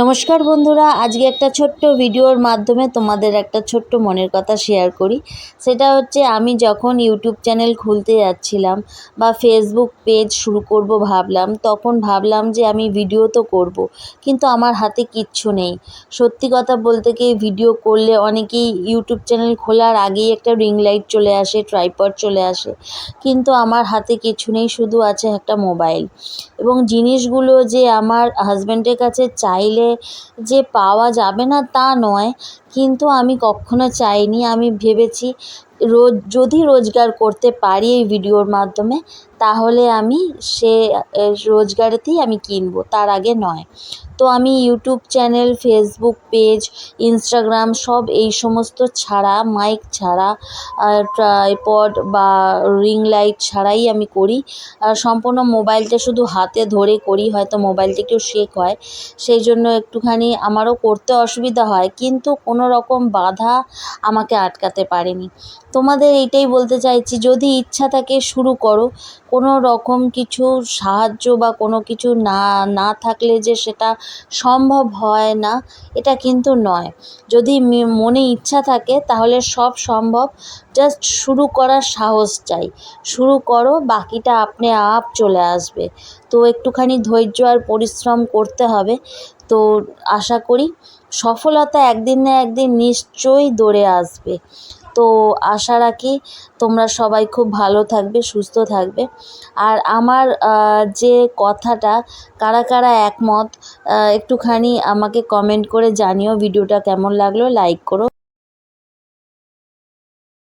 নমস্কার বন্ধুরা, আজকে একটা ছোট্ট ভিডিওর মাধ্যমে তোমাদের একটা ছোট্ট মনের কথা শেয়ার করি। সেটা হচ্ছে, আমি যখন ইউটিউব চ্যানেল খুলতে যাচ্ছিলাম বা ফেসবুক পেজ শুরু করব ভাবলাম, তখন ভাবলাম যে আমি ভিডিও তো করব, কিন্তু আমার হাতে কিচ্ছু নেই। সত্যি কথা বলতে কি ভিডিও করলে অনেকেই ইউটিউব চ্যানেল খোলার আগেই একটা রিং লাইট চলে আসে ট্রাইপড চলে আসে, কিন্তু আমার হাতে কিছু নেই, শুধু আছে একটা মোবাইল এবং জিনিসগুলো যে আমার হাজব্যান্ডের কাছে চাইলে যে পাওয়া যাবে না তা নয়। কিন্তু আমি কক্ষনো চাইনি। আমি ভেবেছি রোজ, যদি রোজগার করতে পারি এই ভিডিওর মাধ্যমে, তাহলে আমি সে রোজগারেতেই আমি কিনবো, তার আগে নয়। তো আমি YouTube channel Facebook page Instagram সব এই সমস্ত ছাড়া মাইক ছাড়া ট্রাইপড বা রিং লাইট ছাড়াই আমি করি। আর সম্পূর্ণ মোবাইলটা শুধু হাতে ধরে করি, হয়তো মোবাইলটা একটু শেক হয়। সেই জন্য একটুখানি আমারও করতে অসুবিধা হয়। কিন্তু কোনো রকম বাধা আমাকে আটকাতে পারেনি। তোমাদের এইটাই বলতে চাইছি, যদি ইচ্ছা থাকে শুরু করো। কোনো রকম কিছু সাহায্য বা কোনো কিছু না না থাকলে যে সেটা সম্ভব হয় না, এটা কিন্তু নয়। যদি মনে ইচ্ছা থাকে তাহলে সব সম্ভব। জাস্ট শুরু করার সাহস চাই। শুরু করো, বাকিটা আপনি আপ চলে আসবে। তো একটুখানি ধৈর্য আর পরিশ্রম করতে হবে। তো আশা করি সফলতা একদিন না একদিন নিশ্চয়ই দৌড়ে আসবে। তো আশা রাখি তোমরা সবাই খুব ভালো থাকবে, সুস্থ থাকবে। আর আমার যে কথাটা, কারা কারা একমত একটুখানি আমাকে কমেন্ট করে জানিও। ভিডিওটা কেমন লাগল লাইক করো।